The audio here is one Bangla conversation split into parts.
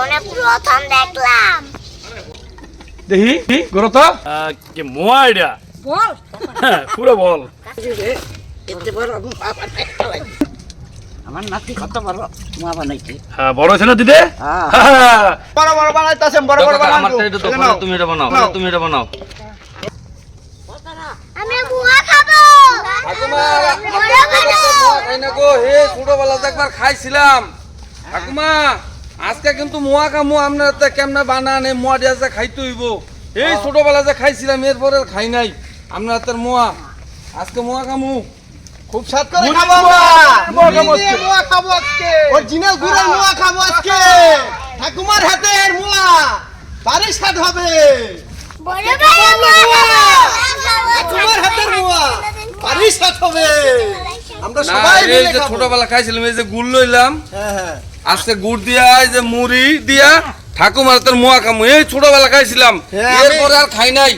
জীবনে প্রথম দেখলাম দেখি কি করো তো কি মোয়া এটা বল হ্যাঁ, পুরো বল আমার নাতি কত বড় মা বানাইছে হ্যাঁ বড় না দিদে হ্যাঁ। হ্যাঁ। বড় বড় বানাইতাছেন বড় বড় এটা তো তুমি এটা বানাও তুমি এটা বানাও আমি বুয়া খাব ঠাকুমা খাই না গো হে ছোটবেলাতে একবার খাইছিলাম ঠাকুমা আজকে কিন্তু মোয়া কামু আপনার কেমনে বানান এই মোয়া দিয়ে যে খাইতে হইব। এই ছোটবেলা যে খাইছিলাম এরপরে খাই নাই। আপনার তোর মোয়া। আজকে মোয়া কামু খুব স্বাদ করে খাব আমরা। মোয়া খাব আজকে। মোয়া খাব আজকে। অরিজিনাল গুড়ের মোয়া খাব আজকে। ঠাকুমার হাতের মোয়া। বাড়ির স্বাদ হবে। ঠাকুমার হাতের মোয়া বাড়ির স্বাদ হবে। আমরা সবাই মিলে যে ছোটবেলা খাইছিলাম এই যে গুড় লইলাম। হ্যাঁ হ্যাঁ। আজকে গুড় দিয়া এই যে মুড়ি দিয়া ঠাকুমার তোর মোয়া কামু এই ছোটবেলা খাইছিলাম। হ্যাঁ, এরপরে আর খাই নাই।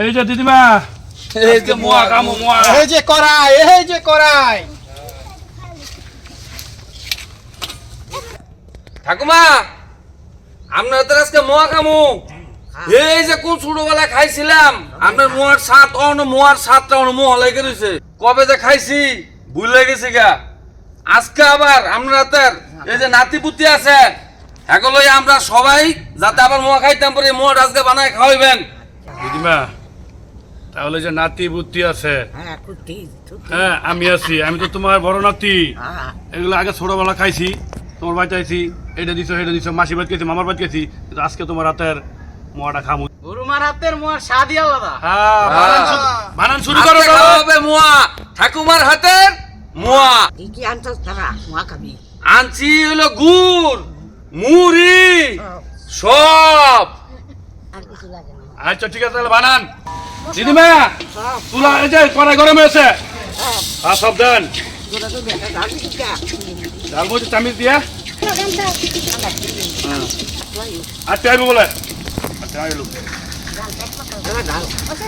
এই যে দিদিমা এই যে মোয়া কামো মোয়া। এই যে করাই এই যে করাই ঠাকুমা! আপনার তো আজকে মোয়া খামু। এই যে কোন ছোটবেলায় খাইছিলাম আপনার মোয়ার সাত অন মোয়ার সাতটা অন মোয়া লেগে রয়েছে কবে যে খাইছি ভুলে গেছি গা। আজকে আবার আপনার হাতের এই যে নাতি পুতি আছে এগুলো আমরা সবাই যাতে আবার মোয়া খাইতাম পরে মোয়া আজকে বানায় খাওয়াইবেন। দিদিমা তাহলে যে নাতি বুদ্ধি আছে হ্যাঁ হ্যাঁ আমি আছি আমি তো তোমার বড় নাতি। হ্যাঁ। এগুলো আগে ছোটবেলা খাইছি। তোমার বাড়িতে আইছি এটা দিছো এটা দিছো মাসি বাড়ি গেছি মামার বাড়ি গেছি কিন্তু আজকে তোমার হাতের মোয়াটা খামু। গরুমার হাতের মোয়ার স্বাদই আলাদা। হ্যাঁ বানান শুরু- করো হবে মোয়া। ঠাকুমার হাতের মোয়া। কি কি আনছস তারা মোয়া খাবি। আনছি হলো গুড় মুড়ি সব। আর কিছু লাগে না। আচ্ছা ঠিক আছে তাহলে বানান। দিদিমা তুলা এই যে কড়াই গরম হয়েছে। হ্যাঁ। সব দেন ডাল চামিচ দিয়া? আচ্ছা আইবো বলে? আচ্ছা আইলো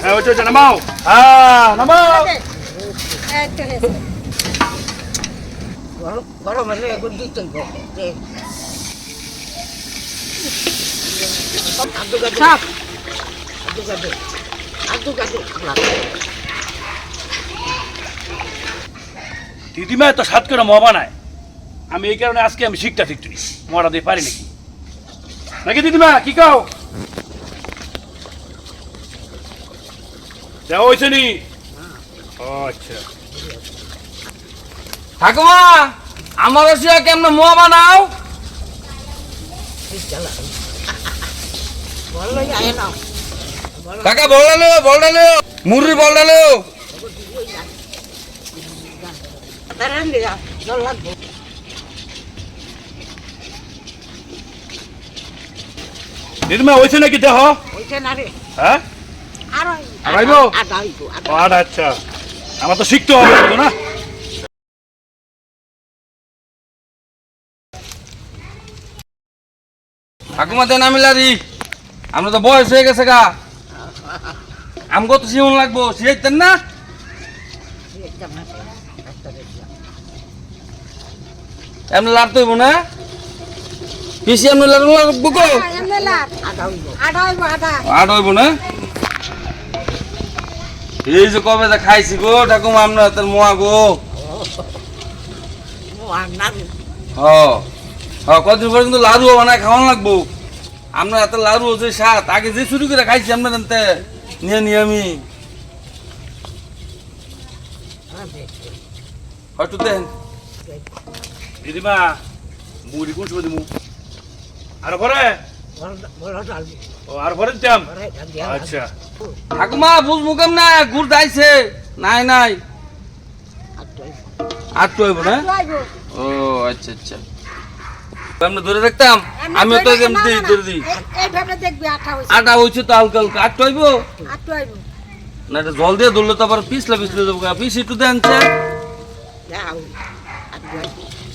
ডাল হ্যাঁ নামাও। হ্যাঁ নামাও। দিদিমা তো সাত করে মহা বানায়। আমি এই কারণে আজকে আমি শিখতে শিখতে মরা দিয়ে পারি নাকি? নাকি দিদিমা কি কাও? দেওয়া হয়েছে নি? আচ্ছা। ঠাকুমা আমার সিয়া কেমন মোয়া বানাও? কাকা বলটা লো বলটা লো মুড়ি বলটা লো তারা নিরা জল লাগবে দিদিমা হয়েছে নাকি দেহ? না রে। হ্যাঁ? আর আর আইবো? আইবো আর আচ্ছা। আমার তো শিখতে হবে না? ঠাকুমা দেন আমি লারি। আমরা তো বয়স হয়ে গেছে গা। আমগো তো শিউন লাগবো। শিখাইতেন না? এমনি লাড়তে হইব না? পিসি এমনি লাড়ু লাগবো গো আট হইব না? এই যে কবে যে খাইছি গো ঠাকুমা আমরা হাতের মোয়া গো। কদিন পরে কিন্তু লাড়ু বানায় খাওয়ান লাগবো। আমরা হাতের লাড়ু হচ্ছে সাত আগে যে শুরু করে খাইছি আমরা জানতে নিয়ে নিয়ে আমি। হয়তো দেন। দিদিমা মুড়ি কোন সময় দিমু? আর পরে? ও আর পরে দিতাম? বড় ডাল দিয়া আচ্ছা। ঠাকুমা না গুড় দাইছে? নাই নাই। আর তো হইব না? ও আচ্ছা আচ্ছা। আমরা ধরে রাখতাম আমিও তো এরকম দিই ধরে দিই। আঠা হয়েছে আটা হইছে তো হালকা হালকা। হইব? আইব না এটা জল দিয়ে ধরলে তো আবার পিছলা পিছলে পিস একটু দেন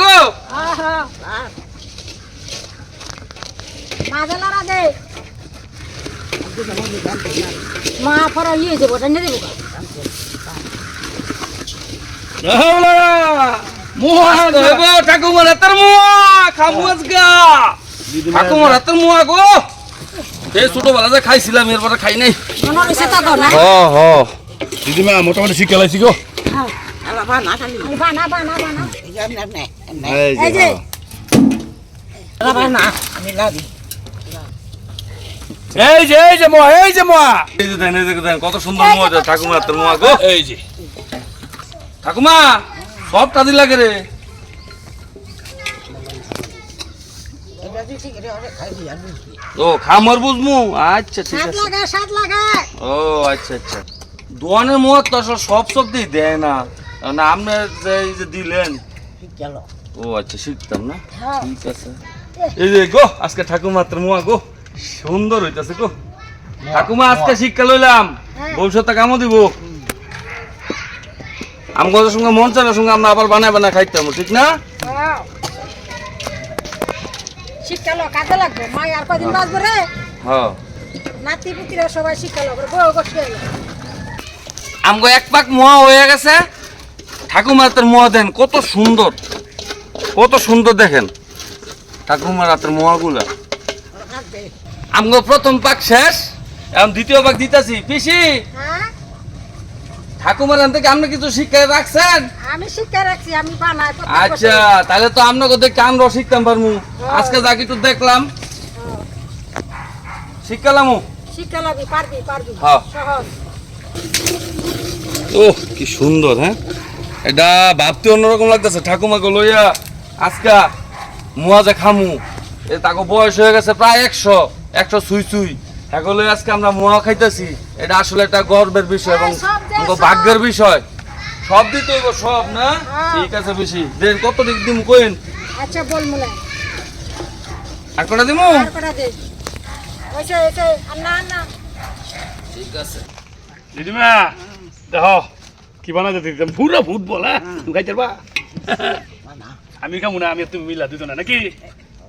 গো মা ফরা ইয়ে যাব জানিয়ে দেবো মোহা হইব ঠাকুমার হাতের মুয়া খাব আজগা। ঠাকুমার হাতের মুয়া গো। এই ছোটবেলা যে খাইছিলাম এরপরে খাই নাই। দিদিমা মোটামুটি শিক্ষা লাইছি গো। বানা এই এই যে। এই যে এই যে মোয়া এই যে মোয়া। এই যে দেন এই যে দেন কত সুন্দর মুয়া যে ঠাকুমার হাতের মুয়া গো। এই যে। ঠাকুমা সব কাজে লাগে রে। ও খামর বুঝমু। আচ্ছা ঠিক আছে। ও আচ্ছা আচ্ছা। দোয়ানের মুয়া তো সব দেয় না। না আপনার যে এই যে দিলেন। ও আচ্ছা শিখতাম না? হ্যাঁ। ঠিক আছে। এই যে গো আজকে ঠাকুমাত্র মুয়া গো। সুন্দর হইতাছে গো। ঠাকুমা আজকে শিক্ষা লইলাম। ভবিষ্যতে কামও দিব। আমগোদের সঙ্গে মন চাইবার সঙ্গে আমরা আবার বানায় বানায় খাইতাম ঠিক না? হ্যাঁ। শিক্ষালো কাজে লাগবে? মা আর কদিন বাঁচবো রে? হ্যাঁ। নাতি পুতিরা সবাই শিক্ষালো বউ কষ্ট হইল আমগো এক পাক মোয়া হয়ে গেছে। ঠাকুমার হাতের মোয়া দেন কত সুন্দর। কত সুন্দর দেখেন। ঠাকুমার হাতের মোয়াগুলা। আমগো প্রথম পাক শেষ এখন দ্বিতীয় পাক দিতেছি। পিসি! হ্যাঁ? ঠাকুমার থেকে আপনি কিছু শিক্ষা রাখছেন? আমি শিক্ষা রাখছি আমি বানাই আচ্ছা তাহলে তো আপনাকে দেখে আমরাও শিখতাম পারমু। আজকে যা কিছু দেখলাম। শিখালাম বছর শিক্ষা পারবি পারবি। হ্যাঁ। সহজ। ও কি সুন্দর হ্যাঁ? এটা ভাবতে অন্যরকম লাগতেছে ঠাকুমাকে লইয়া আজকা মুয়া যে খামু। এ তাকে বয়স হয়ে গেছে প্রায় একশো একশো সুই সুই লইয়া আজকে আমরা মুয়া খাইতেছি। এটা আসলে একটা গর্বের বিষয় এবং হ্যাঁ। ভাগ্যের বিষয়। সব দিতে হইব সব না? হ্যাঁ। ঠিক আছে বেশি। দেন কত দিক দিম কইন? আচ্ছা বল মুলে আর কটা দিমু? আর কটা দে? ওইসে ওইসে না না ঠিক আছে। দিদিমা দেখো কি বানাতে দিতাম পুরো ফুটবল হ্যাঁ? খাইতে পারবা? আমি না আমি তুমি মিলা দুজনে নাকি?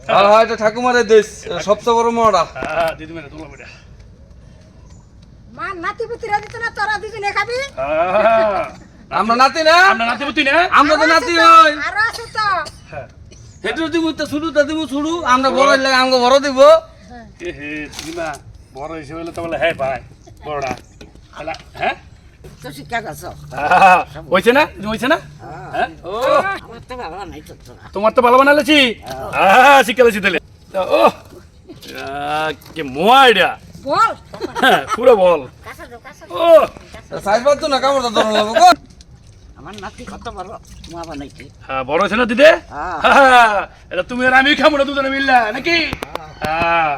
আর হয় এটা ঠাকুমারের দেশ সবচেয়ে বড় মরা হ্যাঁ দিদিমা তোলা বেটা মা নাতি পুতিরা দিত না তোরা দুজনে খাবি? হ্যাঁ। আমরা নাতি না? আমরা নাতি পুতি না? আমরা তো নাতি হই আরও আছে তো। হ্যাঁ। হেটু দিব তো শুরু তা দিব শুরু। আমরা বড় লাগে আমাকে বড় দিব। এ হে দিদিমা বড় হিসেবে হলে তো বলে হ্যাঁ ভাই হলা হ্যাঁ? তো শিক্ষা গেছ? হ্যাঁ, হয়েছে না হয়েছে না? হ্যাঁ। আমার তো বাবা নাই তোমার তো ভালো বানালেছি? হ্যাঁ। শিখালেছি তাহলে। ও। আহ, মোয়া এটা। বল। পুরো বল। ও। সাইবার তো না আমার নাতি কত বড় মা বানাইছে। হ্যাঁ বড় হয়েছে না দিদে? এটা তুমি আর আমি না দুজনে মিললা নাকি? হ্যাঁ।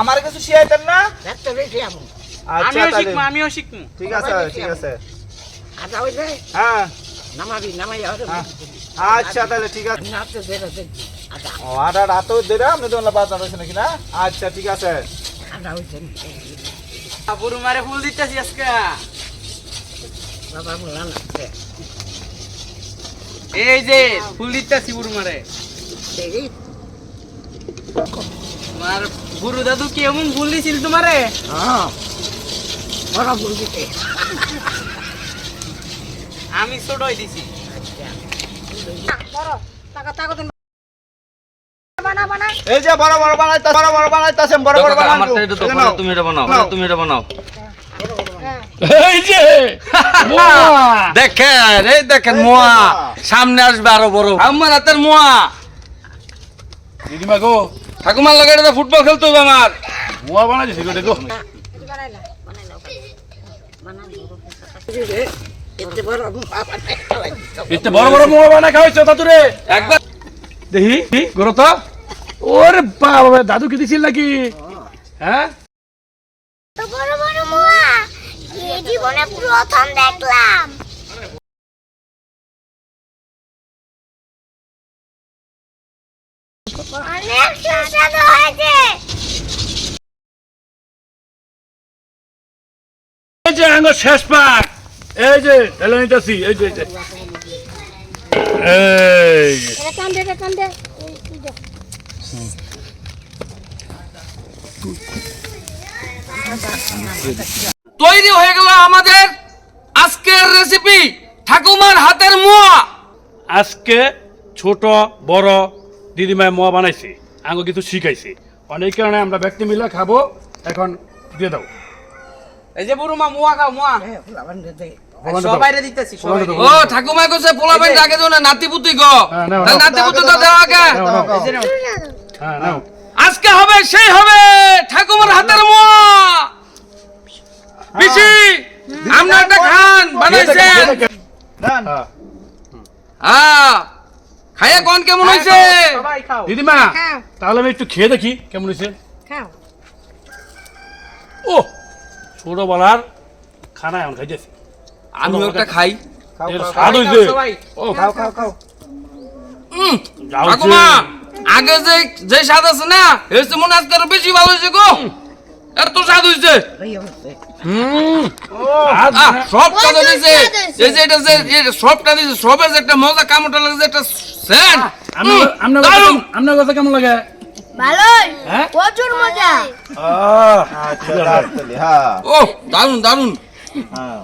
আমার কিছু শিয়াইতেন না? বেশি আচ্ছা তাহলে আমিও শিখব। ঠিক আছে ঠিক আছে। আদা হইলে হ্যাঁ। নামাবি নামাই হবে আচ্ছা তাহলে ঠিক আছে। বেরো দেখি আদা ও আটা রাত দিরা আপনি তো বাদ জানাইছেন নাকি না? আচ্ছা ঠিক আছে। আদা হইছে বুড়ু মারে ফুল দিতেছি আজকে। বাবা বলা না এই যে ফুল দিতেছি বুড়ু মারে। তোমার বুড়ু দাদু কেমন ফুল দিছিল তোমারে? হ্যাঁ। বড় ভুল দিতে আমি ছোটই দিছি। বড় টাকা টাকা দিন বানা বানা। এই যে বড় বড় বানাইতা বড় বড় বানাইতাছেন বড় বড় বানান আমারটা এটা তো তুমি এটা বানাও তুমি এটা বানাও। হ্যাঁ। এই যে! দেখেন এই দেখেন মোয়া। সামনে আসবে আরও বড়। আমার হাতের মোয়া। দিদিমা গো। ঠাকুমার লাগে ফুটবল খেলতে হবে আমার। মোয়া বানাইছি গো দেখো এটি বানাইলা এতে বড় বড় মোয়া বানা খাওয়াইছো দাদুরে? একবার। দেখি কি? ওরে বাবা দাদু কি দিছিল নাকি? হ্যাঁ? বড় বড় মোয়া? জীবনে প্রথম দেখলাম। অনেক সুস্বাদু হয়েছে। এই যে আঙ্গ শেষ পাক। এই যে নিতেছি এই যে এই। তৈরি হয়ে গেল আমাদের আজকের রেসিপি ঠাকুমার হাতের মোয়া। আজকে ছোট বড় দিদিমায় মোয়া বানাইছে আঙ্গ কিছু শিখাইছে। অনেক কারণে আমরা ব্যক্তি মিলে খাব এখন দিয়ে দাও। এই যে বুড়ো মা মুয়া খাও মুয়া। দাও। দাও। ও ঠাকুমা কইছে ডাকে দাও না নাতি পুতি গো। হ্যাঁ। নাতি পুতি তো দেওয়া আগে। হ্যাঁ আজকে হবে সেই হবে ঠাকুমার হাতের মোয়া। পিসি আমরা একটা খান বানাইছেন হ্যাঁ। হ্যাঁ। খাইয়া কোন কেমন হয়েছে দিদিমা তাহলে আমি একটু খেয়ে দেখি কেমন হয়েছে খাও। ও ছোটবেলার খানা এখন খাইতেছি। আমিও একটা খাই। স্বাদ খাও খাও খাও। ঠাকুমা আগে যে যে স্বাদ আছে না এসে মনে আজকে আরও বেশি ভালো হয়েছে গো। এত স্বাদ হয়েছে এই হচ্ছে হুম। স্বাদ আহ, না। সব কথা প্রচুর দিছে। স্বাদ হয়েছে। এই যে এটা যে সবটা দিছে সবের যে একটা মজা কামড়টা লাগে যে একটা সেন্ট। আপনার আপনার কথা কেমন- লাগে? ভালোই। হ্যাঁ? প্রচুর মজা। আচ্ছা হ্যাঁ। ও দারুণ দারুণ হ্যাঁ।